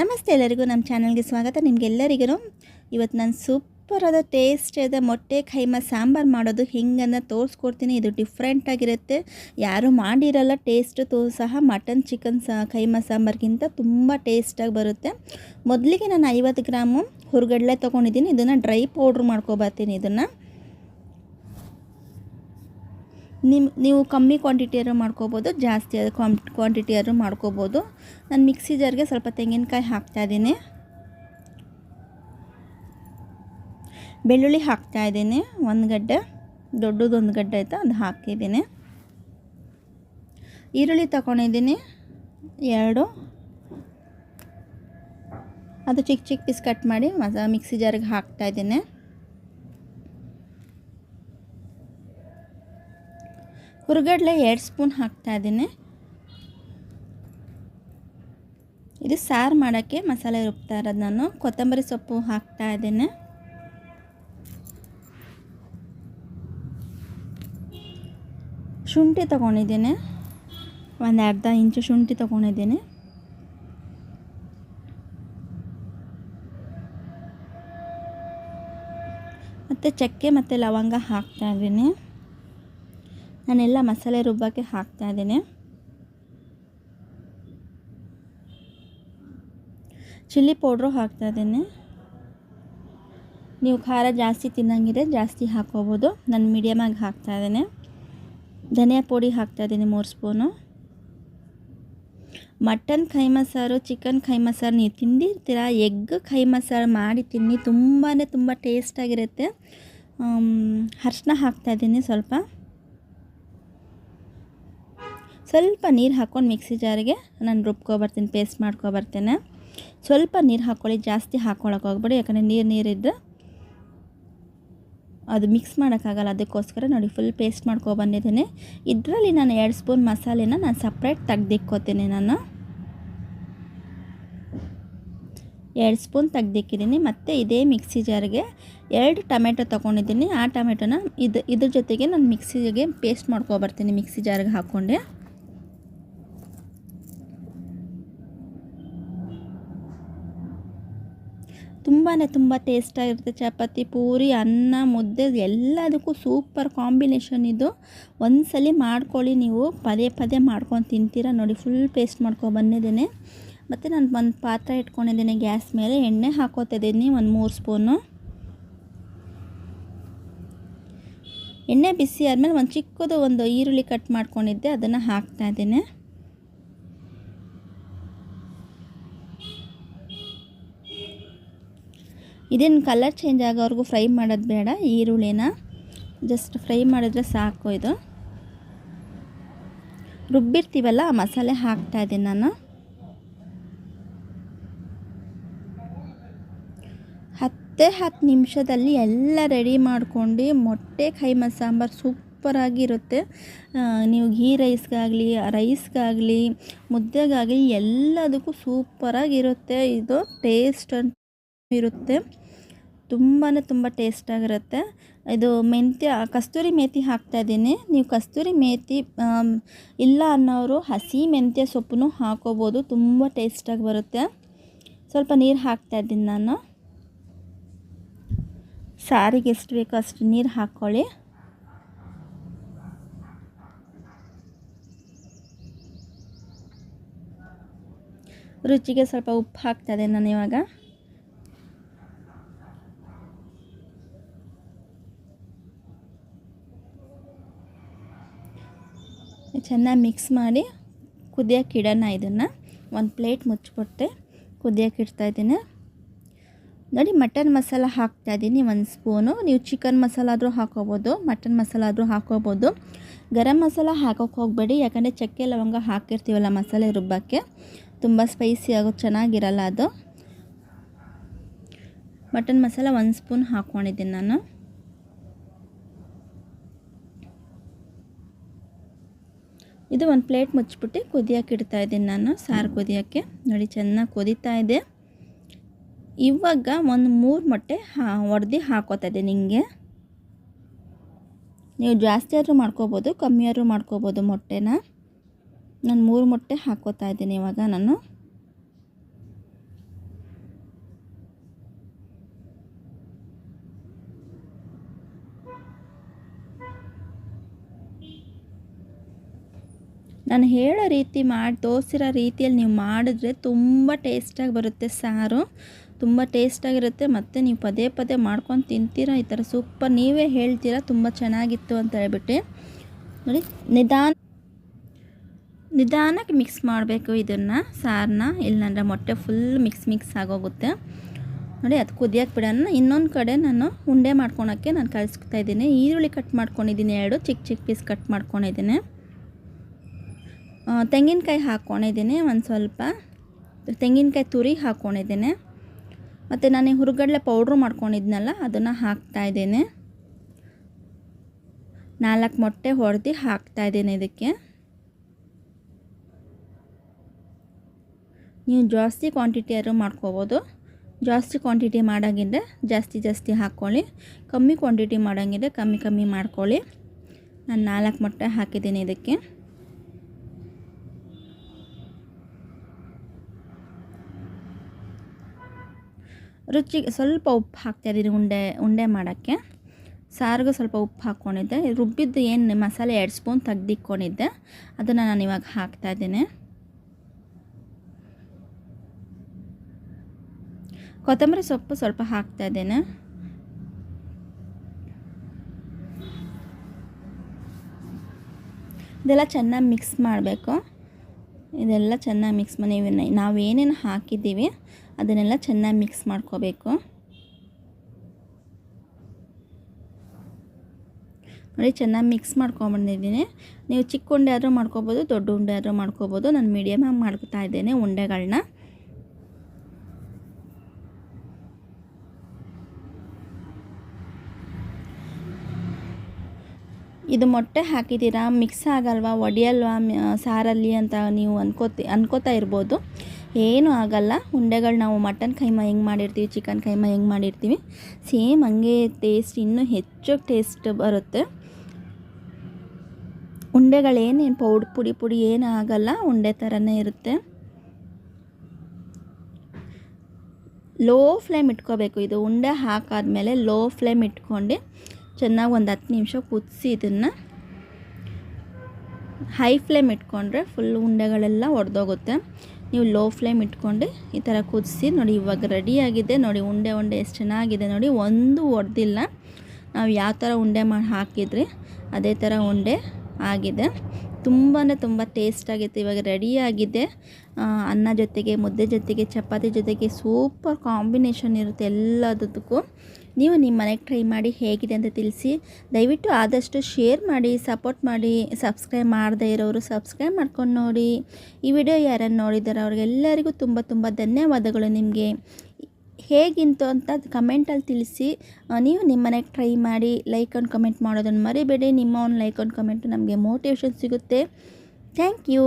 ನಮಸ್ತೆ ಎಲ್ಲರಿಗೂ, ನಮ್ಮ ಚಾನಲ್ಗೆ ಸ್ವಾಗತ. ನಿಮಗೆಲ್ಲರಿಗೂ ಇವತ್ತು ನಾನು ಸೂಪರಾದ ಟೇಸ್ಟ್ ಇದೆ ಮೊಟ್ಟೆ ಕೈಮ ಸಾಂಬಾರು ಮಾಡೋದು ಹಿಂಗನ್ನು ತೋರಿಸ್ಕೊಡ್ತೀನಿ. ಇದು ಡಿಫ್ರೆಂಟಾಗಿರುತ್ತೆ ಯಾರು ಮಾಡಿರಲ್ಲ ಟೇಸ್ಟ್ ತೋ ಸಹ ಮಟನ್ ಚಿಕನ್ ಸಹ ಕೈಮ ಸಾಂಬಾರ್ಗಿಂತ ತುಂಬ ಟೇಸ್ಟಾಗಿ ಬರುತ್ತೆ. ಮೊದಲಿಗೆ ನಾನು ಐವತ್ತು ಗ್ರಾಮು ಹುರ್ಗಡ್ಲೆ ತೊಗೊಂಡಿದ್ದೀನಿ. ಇದನ್ನು ಡ್ರೈ ಪೌಡ್ರ್ ಮಾಡ್ಕೊಬರ್ತೀನಿ ಇದನ್ನು. ನಿಮ್ಮ ನೀವು ಕಮ್ಮಿ ಕ್ವಾಂಟಿಟಿಯಾದ್ರು ಮಾಡ್ಕೋಬೋದು, ಜಾಸ್ತಿ ಅದು ಕ್ವಾಂ ಕ್ವಾಂಟಿಟಿಯಾದ್ರು ಮಾಡ್ಕೋಬೋದು. ನಾನು ಮಿಕ್ಸಿ ಜಾರ್ಗೆ ಸ್ವಲ್ಪ ತೆಂಗಿನಕಾಯಿ ಹಾಕ್ತಾಯಿದ್ದೀನಿ ಬೆಳ್ಳುಳ್ಳಿ ಹಾಕ್ತಾಯಿದ್ದೀನಿ ಒಂದು ಗಡ್ಡೆ, ದೊಡ್ಡದು ಒಂದು ಗಡ್ಡೆ ಆಯಿತು, ಅದು ಹಾಕಿದ್ದೀನಿ. ಈರುಳ್ಳಿ ತಗೊಂಡಿದ್ದೀನಿ ಎರಡು. ಅದು ಚಿಕ್ಕ ಚಿಕ್ಕ ಪೀಸ್ ಕಟ್ ಮಾಡಿ ಮಸ ಮಿಕ್ಸಿ ಜಾರಿಗೆ ಹಾಕ್ತಾಯಿದ್ದೀನಿ ಹುರ್ಗಡ್ಲೆ ಎರಡು ಸ್ಪೂನ್ ಹಾಕ್ತಾಯಿದ್ದೀನಿ ಇದು ಸಾರು ಮಾಡೋಕ್ಕೆ ಮಸಾಲೆ ರುಬ್ತಾ ಇರೋದು ನಾನು. ಕೊತ್ತಂಬರಿ ಸೊಪ್ಪು ಹಾಕ್ತಾ ಇದ್ದೀನಿ. ಶುಂಠಿ ತೊಗೊಂಡಿದ್ದೀನಿ. ಒಂದು ಅರ್ಧ ಇಂಚು ಶುಂಠಿ ತೊಗೊಂಡಿದ್ದೀನಿ. ಮತ್ತು ಚಕ್ಕೆ ಮತ್ತು ಲವಂಗ ಹಾಕ್ತಾ ಇದ್ದೀನಿ. ನಾನೆಲ್ಲ ಮಸಾಲೆ ರುಬ್ಬಕ್ಕೆ ಹಾಕ್ತಾ ಇದ್ದೀನಿ. ಚಿಲ್ಲಿ ಪೌಡ್ರು ಹಾಕ್ತಾ ಇದ್ದೀನಿ. ನೀವು ಖಾರ ಜಾಸ್ತಿ ತಿನ್ನಂಗಿದೆ ಜಾಸ್ತಿ ಹಾಕೋಬೋದು ನಾನು ಮೀಡಿಯಮಾಗಿ ಹಾಕ್ತಾ ಇದ್ದೀನಿ. ಧನಿಯಾ ಪುಡಿ ಹಾಕ್ತಾ ಇದ್ದೀನಿ ಮೂರು ಸ್ಪೂನು. ಮಟನ್ ಕೈ ಮಸಾರು ಚಿಕನ್ ಕೈ ಮಸಾರು ನೀವು ತಿಂದಿರ್ತೀರ? ಎಗ್ ಕೈ ಮಸಾರು ಮಾಡಿ ತಿನ್ನಿ. ತುಂಬಾ ತುಂಬ ಟೇಸ್ಟಾಗಿರುತ್ತೆ ಅರ್ಶಿನ ಹಾಕ್ತಾಯಿದ್ದೀನಿ ಸ್ವಲ್ಪ. ಸ್ವಲ್ಪ ನೀರು ಹಾಕ್ಕೊಂಡು ಮಿಕ್ಸಿ ಜಾರಿಗೆ ನಾನು ರುಬ್ಕೊಬರ್ತೀನಿ ಪೇಸ್ಟ್ ಮಾಡ್ಕೊಬರ್ತೇನೆ ಸ್ವಲ್ಪ ನೀರು ಹಾಕ್ಕೊಳ್ಳಿ ಜಾಸ್ತಿ ಹಾಕ್ಕೊಳಕ್ಕೆ ಹೋಗ್ಬೇಡಿ, ಯಾಕಂದರೆ ನೀರು ನೀರಿದ್ದು ಅದು ಮಿಕ್ಸ್ ಮಾಡೋಕ್ಕಾಗಲ್ಲ ಅದಕ್ಕೋಸ್ಕರ ನೋಡಿ ಫುಲ್ ಪೇಸ್ಟ್ ಮಾಡ್ಕೊಬಂದಿದ್ದೀನಿ ಇದರಲ್ಲಿ ನಾನು ಎರಡು ಸ್ಪೂನ್ ಮಸಾಲೆನ ನಾನು ಸಪ್ರೇಟ್ ತೆಗ್ದಿಕ್ಕೋತೀನಿ ನಾನು. ಎರಡು ಸ್ಪೂನ್ ತೆಗ್ದಿಕ್ಕಿದ್ದೀನಿ. ಮತ್ತು ಇದೇ ಮಿಕ್ಸಿ ಜಾರಿಗೆ ಎರಡು ಟೊಮೆಟೊ ತೊಗೊಂಡಿದ್ದೀನಿ. ಆ ಟೊಮೆಟೊನ ಇದು, ಇದ್ರ ಜೊತೆಗೆ ನಾನು ಮಿಕ್ಸಿಗೆ ಪೇಸ್ಟ್ ಮಾಡ್ಕೊಬರ್ತೀನಿ ಮಿಕ್ಸಿ ಜಾರಿಗೆ ಹಾಕ್ಕೊಂಡೆ ತುಂಬಾ ತುಂಬ ಟೇಸ್ಟಾಗಿರುತ್ತೆ ಚಪಾತಿ, ಪೂರಿ, ಅನ್ನ, ಮುದ್ದೆ ಎಲ್ಲದಕ್ಕೂ ಸೂಪರ್ ಕಾಂಬಿನೇಷನ್ ಇದು. ಒಂದ್ಸಲಿ ಮಾಡ್ಕೊಳ್ಳಿ ನೀವು. ಪದೇ ಪದೇ ಮಾಡ್ಕೊಂಡು ತಿಂತೀರ? ನೋಡಿ ಫುಲ್ ಪೇಸ್ಟ್ ಮಾಡ್ಕೊಂಡು ಬಂದಿದ್ದೀನಿ. ಮತ್ತು ನಾನು ಒಂದು ಪಾತ್ರೆ ಇಟ್ಕೊಂಡಿದ್ದೀನಿ ಗ್ಯಾಸ್ ಮೇಲೆ. ಎಣ್ಣೆ ಹಾಕೋತಿದ್ದೀನಿ ಒಂದು ಮೂರು ಸ್ಪೂನು ಎಣ್ಣೆ ಬಿಸಿ ಆದಮೇಲೆ ಒಂದು ಚಿಕ್ಕದು ಒಂದು ಈರುಳ್ಳಿ ಕಟ್ ಮಾಡ್ಕೊಂಡಿದ್ದೆ. ಅದನ್ನು ಹಾಕ್ತಾಯಿದ್ದೀನಿ ಇದೇನು ಕಲರ್ ಚೇಂಜ್ ಆಗೋವರೆಗೂ ಫ್ರೈ ಮಾಡೋದು ಬೇಡ ಈರುಳ್ಳಿನ ಜಸ್ಟ್ ಫ್ರೈ ಮಾಡಿದ್ರೆ ಸಾಕು ಇದು. ರುಬ್ಬಿರ್ತೀವಲ್ಲ, ಆ ಮಸಾಲೆ ಹಾಕ್ತಾ ಇದ್ದೀನಿ ನಾನು. ಹತ್ತೇ ಹತ್ತು ನಿಮಿಷದಲ್ಲಿ ಎಲ್ಲ ರೆಡಿ ಮಾಡ್ಕೊಂಡು ಮೊಟ್ಟೆ ಕೈಮ ಸಾಂಬಾರು ಸೂಪರಾಗಿರುತ್ತೆ ನೀವು ಘೀ ರೈಸ್ಗಾಗಲಿ ರೈಸ್ಗಾಗಲಿ ಮುದ್ದೆಗಾಗಲಿ ಎಲ್ಲದಕ್ಕೂ ಸೂಪರಾಗಿರುತ್ತೆ ಇದು ಟೇಸ್ಟ್ ಇರುತ್ತೆ. ತುಂಬಾ ತುಂಬ ಟೇಸ್ಟಾಗಿರುತ್ತೆ ಇದು ಮೆಂತ್ಯ, ಕಸ್ತೂರಿ ಮೇಥಿ ಹಾಕ್ತಾಯಿದ್ದೀನಿ ನೀವು ಕಸ್ತೂರಿ ಮೇತಿ ಇಲ್ಲ ಅನ್ನೋರು ಹಸಿ ಮೆಂತ್ಯ ಸೊಪ್ಪು ಹಾಕೋಬೋದು. ತುಂಬ ಟೇಸ್ಟಾಗಿ ಬರುತ್ತೆ. ಸ್ವಲ್ಪ ನೀರು ಹಾಕ್ತಾಯಿದ್ದೀನಿ ನಾನು. ಸಾರಿಗೆ ಎಷ್ಟು ಬೇಕೋ ಅಷ್ಟು ನೀರು ಹಾಕ್ಕೊಳ್ಳಿ ರುಚಿಗೆ ಸ್ವಲ್ಪ ಉಪ್ಪು ಹಾಕ್ತಾಯಿದ್ದೆ ನಾನು ಇವಾಗ. ಚೆನ್ನಾಗಿ ಮಿಕ್ಸ್ ಮಾಡಿ ಕುದಿಯೋಕೆ ಇಡೋಣ ಇದನ್ನು. ಒಂದು ಪ್ಲೇಟ್ ಮುಚ್ಚಿಬಿಟ್ಟೆ ಕುದಿಯೋಕೆ ಇಡ್ತಾಯಿದ್ದೀನಿ ನೋಡಿ ಮಟನ್ ಮಸಾಲ ಹಾಕ್ತಾಯಿದ್ದೀನಿ ಒಂದು ಸ್ಪೂನು ನೀವು ಚಿಕನ್ ಮಸಾಲ ಆದರೂ ಹಾಕೋಬೋದು ಮಟನ್ ಮಸಾಲ ಆದರೂ ಹಾಕೋಬೋದು. ಗರಂ ಮಸಾಲ ಹಾಕೋಕ್ಕೆ ಹೋಗಬೇಡಿ, ಯಾಕಂದರೆ ಚಕ್ಕೆ ಲವಂಗ ಹಾಕಿರ್ತೀವಲ್ಲ ಮಸಾಲೆ ರುಬ್ಬಕ್ಕೆ. ತುಂಬ ಸ್ಪೈಸಿ ಆಗೋ, ಚೆನ್ನಾಗಿರಲ್ಲ ಅದು. ಮಟನ್ ಮಸಾಲ ಒಂದು ಸ್ಪೂನ್ ಹಾಕ್ಕೊಂಡಿದ್ದೀನಿ ನಾನು. ಇದು ಒಂದು ಪ್ಲೇಟ್ ಮುಚ್ಚಿಬಿಟ್ಟು ಕುದಿಯೋಕೆ ಇಡ್ತಾ ಇದ್ದೀನಿ ನಾನು, ಸಾರು ಕುದಿಯೋಕ್ಕೆ ನೋಡಿ, ಚೆನ್ನಾಗಿ ಕುದೀತಾ ಇದೆ. ಇವಾಗ ಒಂದು ಮೂರು ಮೊಟ್ಟೆ ಹಾ, ಒಡೆದು ಹಾಕೋತಾ ಇದೆ ನಿಮಗೆ ನೀವು ಜಾಸ್ತಿ ಆದರೂ ಮಾಡ್ಕೋಬೋದು, ಕಮ್ಮಿ ಆದರೂ ಮಾಡ್ಕೋಬೋದು ಮೊಟ್ಟೆನ. ನಾನು ಮೂರು ಮೊಟ್ಟೆ ಹಾಕೋತಾ ಇದ್ದೀನಿ ಇವಾಗ ನಾನು. ನಾನು ಹೇಳೋ ರೀತಿ ಮಾಡಿ ತೋರಿಸಿರೋ ರೀತಿಯಲ್ಲಿ ನೀವು ಮಾಡಿದ್ರೆ ತುಂಬ ಟೇಸ್ಟಾಗಿ ಬರುತ್ತೆ ಸಾರು. ತುಂಬ ಟೇಸ್ಟಾಗಿರುತ್ತೆ ಮತ್ತು ನೀವು ಪದೇ ಪದೇ ಮಾಡ್ಕೊಂಡು ತಿಂತೀರ ಈ ಥರ ಸೂಪರ್. ನೀವೇ ಹೇಳ್ತೀರಾ ತುಂಬ ಚೆನ್ನಾಗಿತ್ತು ಅಂತ ಹೇಳ್ಬಿಟ್ಟು. ನೋಡಿ, ನಿಧಾನ ನಿಧಾನಕ್ಕೆ ಮಿಕ್ಸ್ ಮಾಡಬೇಕು ಇದನ್ನು ಸಾರನ್ನ ಇಲ್ಲಾಂದರೆ ಮೊಟ್ಟೆ ಫುಲ್ ಮಿಕ್ಸ್ ಮಿಕ್ಸ್ ಆಗೋಗುತ್ತೆ. ನೋಡಿ, ಅದು ಕುದಿಯೋಕೆ ಬಿಡೋಣ ಇನ್ನೊಂದು ಕಡೆ ನಾನು ಉಂಡೆ ಮಾಡ್ಕೊಳಕ್ಕೆ ನಾನು ಕಲಿಸ್ತಾ ಇದ್ದೀನಿ. ಈರುಳ್ಳಿ ಕಟ್ ಮಾಡ್ಕೊಂಡಿದ್ದೀನಿ ಎರಡು, ಚಿಕ್ಕ ಚಿಕ್ಕ ಪೀಸ್ ಕಟ್ ಮಾಡ್ಕೊಂಡಿದ್ದೀನಿ. ತೆಂಗಿನಕಾಯಿ ಹಾಕ್ಕೊಂಡಿದ್ದೀನಿ ಒಂದು ಸ್ವಲ್ಪ. ತೆಂಗಿನಕಾಯಿ ತುರಿ ಹಾಕ್ಕೊಂಡಿದ್ದೀನಿ ಮತ್ತು ನಾನು ಹುರುಗಡಲೆ ಪೌಡ್ರು ಮಾಡ್ಕೊಂಡಿದ್ನಲ್ಲ, ಅದನ್ನು ಹಾಕ್ತಾಯಿದ್ದೀನಿ ನಾಲ್ಕು ಮೊಟ್ಟೆ ಹೊಡೆದು ಹಾಕ್ತಾಯಿದ್ದೀನಿ ಇದಕ್ಕೆ. ನೀವು ಜಾಸ್ತಿ ಕ್ವಾಂಟಿಟಿ ಆದರೂ ಮಾಡ್ಕೋಬೋದು. ಜಾಸ್ತಿ ಕ್ವಾಂಟಿಟಿ ಮಾಡೋಂಗಿದ್ರೆ ಜಾಸ್ತಿ ಜಾಸ್ತಿ ಹಾಕ್ಕೊಳ್ಳಿ. ಕಮ್ಮಿ ಕ್ವಾಂಟಿಟಿ ಮಾಡೋಂಗಿದ್ರೆ ಕಮ್ಮಿ ಕಮ್ಮಿ ಮಾಡ್ಕೊಳ್ಳಿ. ನಾನು ನಾಲ್ಕು ಮೊಟ್ಟೆ ಹಾಕಿದ್ದೀನಿ ಇದಕ್ಕೆ. ರುಚಿಗೆ ಸ್ವಲ್ಪ ಉಪ್ಪು ಹಾಕ್ತಾಯಿದ್ದೀನಿ ಉಂಡೆ ಉಂಡೆ ಮಾಡೋಕ್ಕೆ? ಸಾರಿಗೆ ಸ್ವಲ್ಪ ಉಪ್ಪು ಹಾಕ್ಕೊಂಡಿದ್ದೆ. ರುಬ್ಬಿದ್ದು ಏನು ಮಸಾಲೆ ಎರಡು ಸ್ಪೂನ್ ತೆಗ್ದಿಕ್ಕೊಂಡಿದ್ದೆ ಅದನ್ನು ನಾನು ಇವಾಗ ಹಾಕ್ತಾಯಿದ್ದೀನಿ ಕೊತ್ತಂಬರಿ ಸೊಪ್ಪು ಸ್ವಲ್ಪ ಹಾಕ್ತಾ ಇದ್ದೇನೆ. ಇದೆಲ್ಲ ಚೆನ್ನಾಗಿ ಮಿಕ್ಸ್ ಮಾಡಬೇಕು. ಇದೆಲ್ಲ ಚೆನ್ನಾಗಿ ಮಿಕ್ಸ್ ಮಾಡಿ ನಾವು ಏನೇನು ಹಾಕಿದ್ದೀವಿ ಅದನ್ನೆಲ್ಲ ಚೆನ್ನಾಗಿ ಮಿಕ್ಸ್ ಮಾಡ್ಕೋಬೇಕು. ನೋಡಿ, ಚೆನ್ನಾಗಿ ಮಿಕ್ಸ್ ಮಾಡ್ಕೊಂಬಂದಿದ್ದೀನಿ ನೀವು ಚಿಕ್ಕ ಉಂಡೆ ಆದರೂ ಮಾಡ್ಕೋಬೋದು, ದೊಡ್ಡ ಉಂಡೆ ಆದರೂ ಮಾಡ್ಕೋಬೋದು. ನಾನು ಮೀಡಿಯಮಾಗಿ ಮಾಡ್ಕೊತಾ ಇದ್ದೇನೆ ಉಂಡೆಗಳನ್ನ ಇದು ಮೊಟ್ಟೆ ಹಾಕಿದ್ದೀರಾ? ಮಿಕ್ಸ್ ಆಗಲ್ವಾ? ಒಡೆಯಲ್ವಾ? ಸಾರಲ್ಲಿ ಅಂತ ನೀವು ಅನ್ಕೋತಿ, ಅನ್ಕೋತಾ ಇರ್ಬೋದು. ಏನೂ ಆಗಲ್ಲ. ಉಂಡೆಗಳು ನಾವು ಮಟನ್ ಕೈಮ ಹೆಂಗೆ ಮಾಡಿರ್ತೀವಿ, ಚಿಕನ್ ಕೈಮ ಹೆಂಗೆ ಮಾಡಿರ್ತೀವಿ. ಸೇಮ್ ಹಂಗೆ ಟೇಸ್ಟ್ ಇನ್ನೂ ಹೆಚ್ಚು ಟೇಸ್ಟ್ ಬರುತ್ತೆ. ಉಂಡೆಗಳೇನೇನು ಪೌಡ್, ಪುಡಿ ಪುಡಿ ಏನೂ ಆಗಲ್ಲ, ಉಂಡೆ ಥರನೇ ಇರುತ್ತೆ. ಲೋ ಫ್ಲೇಮ್ ಇಟ್ಕೋಬೇಕು. ಇದು ಉಂಡೆ ಹಾಕಾದ್ಮೇಲೆ ಲೋ ಫ್ಲೇಮ್ ಇಟ್ಕೊಂಡು ಚೆನ್ನಾಗಿ ಒಂದು ಹತ್ತು ನಿಮಿಷ ಕುದಿಸಿ ಇದನ್ನು. ಹೈ ಫ್ಲೇಮ್ ಇಟ್ಕೊಂಡ್ರೆ ಫುಲ್ ಉಂಡೆಗಳೆಲ್ಲ ಒಡೆದೋಗುತ್ತೆ. ನೀವು ಲೋ ಫ್ಲೇಮ್ ಇಟ್ಕೊಂಡು ಈ ಥರ ಕುದಿಸಿ ನೋಡಿ ಇವಾಗ ರೆಡಿಯಾಗಿದೆ ನೋಡಿ ಉಂಡೆ ಉಂಡೆ ಎಷ್ಟು ಚೆನ್ನಾಗಿದೆ ನೋಡಿ. ಒಂದು ಒಡೆದಿಲ್ಲ. ನಾವು ಯಾವ ಥರ ಉಂಡೆ ಮಾಡಿ, ಹಾಕಿದ್ರಿ, ಅದೇ ಥರ ಉಂಡೆ ಆಗಿದೆ. ತುಂಬಾ ತುಂಬ ಟೇಸ್ಟಾಗಿತ್ತು ಇವಾಗ ರೆಡಿಯಾಗಿದೆ ಅನ್ನ ಜೊತೆಗೆ, ಮುದ್ದೆ ಜೊತೆಗೆ, ಚಪಾತಿ ಜೊತೆಗೆ ಸೂಪರ್ ಕಾಂಬಿನೇಷನ್ ಇರುತ್ತೆ ಎಲ್ಲದಕ್ಕೂ. ನೀವು ನಿಮ್ಮ ಮನೆಗೆ ಟ್ರೈ ಮಾಡಿ ಹೇಗಿದೆ ಅಂತ ತಿಳಿಸಿ. ದಯವಿಟ್ಟು ಆದಷ್ಟು ಶೇರ್ ಮಾಡಿ ಸಪೋರ್ಟ್ ಮಾಡಿ ಸಬ್ಸ್ಕ್ರೈಬ್ ಮಾಡದೇ ಇರೋರು ಸಬ್ಸ್ಕ್ರೈಬ್ ಮಾಡ್ಕೊಂಡು ನೋಡಿ. ಈ ವಿಡಿಯೋ ಯಾರನ್ನು ನೋಡಿದ್ದಾರೆ ಅವ್ರಿಗೆಲ್ಲರಿಗೂ ತುಂಬ ತುಂಬ ಧನ್ಯವಾದಗಳು ನಿಮಗೆ. ಹೇಗಿಂತು ಅಂತ ಕಮೆಂಟಲ್ಲಿ ತಿಳಿಸಿ. ನೀವು ನಿಮ್ಮ ಮನೆಗೆ ಟ್ರೈ ಮಾಡಿ ಲೈಕ್ ಆ್ಯಂಡ್ ಕಮೆಂಟ್ ಮಾಡೋದನ್ನು ಮರಿಬೇಡಿ. ನಿಮ್ಮ ಒಂದು ಲೈಕ್ ಆ್ಯಂಡ್ ಕಮೆಂಟು ನಮಗೆ ಮೋಟಿವೇಶನ್ ಸಿಗುತ್ತೆ. Thank you